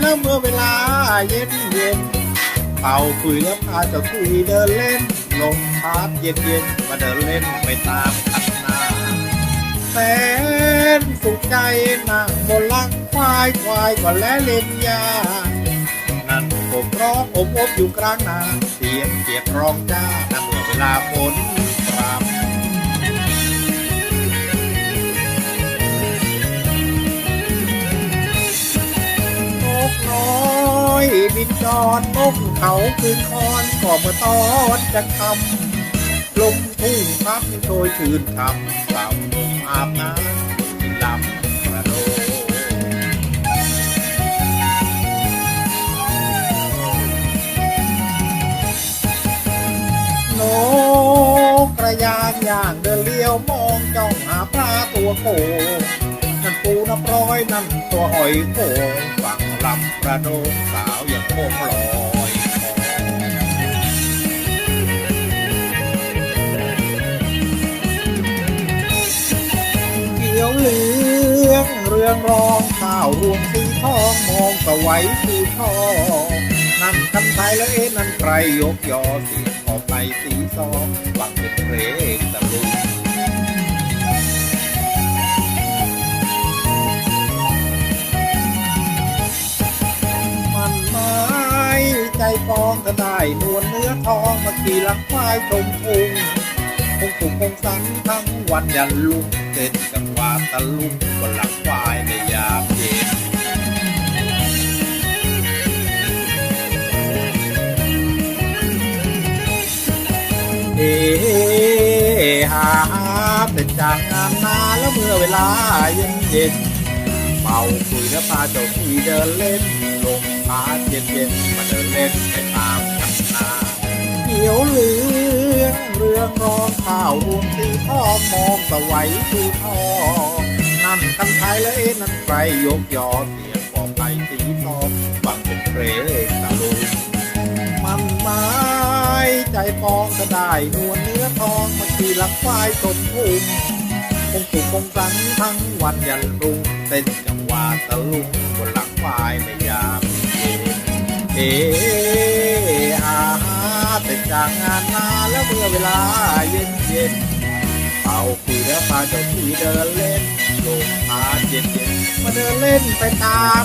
แล้วเมื่อเวลาเย็นเย็นเป่าคุยแล้วพาเจ้าคุยเดินเล่นลมพัดเย็นเย็นมาเดินเล่นไปตามคันนาแสนสุขใจนั่งบนหลังควายควายก็และเล่นยานั่นผมร้องอบอบอยู่กลางนาเสียงเสียงร้องจ้านั่นเมื่อเวลาฝน บินจรนกเขาคืนคอนก็เมื่อตอนจะคำลมทุ่งพักโชยชื่นคำสาวลมอาบน้ำที่ลำกระโดดนกระยางย่างเดินเลี้ยวมองจ้องหาปลาตัวโกนั่นปูน้ำร้อยนั่นตัวหอยโขงฝั่ง ลำกระโดงสาวยังคงลอยเขียวเหลืองเรืองรองข้าวรวงสีทองมองสวัยคือทองนั่นคันไทยแล้วเอ๊ะนั่นใครยกยอเสียงออไปสีซองฟังเป็นเพลงตะลุง ไม้ใจปองก็ได้นวลเนื้อทองมาขี่หลังควายชมพุงคงปุกคงสันทั้งวันยันลุกเต้นกับว่าตะลุงบนหลังควายในยามเย็นเอหาเป็นจากงานนาแล้วเมื่อเวลาเย็นเย็นๆเมาคุยแล้วพาเจ้าที่เดินเล่น พัดเย็นเย็นมาเดินเล่นไปตามกันนาเขียวเหลืองเรืองรองข้าวรวงสีทองมองสวัยคือทองนั่นกันไทยและเอ๊ะนั่นใครยกยอเสียงบอกไปสีทองฟังเป็นเพลงตะลุงมันไม้ใจปองก็ได้นวลเนื้อทองมาขี่หลังควายสมพุงคงสุขคงสันทั้งวันยันรุ่งเต้นจังหวะตะลุงบนหลังควายในยามเย็น เออาหาเต้นจากงานมาแล้วเมื่อเวลาเย็นเย็นเป่าคุยแล้วพาเจ้าที่เดินเล่นลมพาเย็นเย็นมาเดินเล่นไปตาม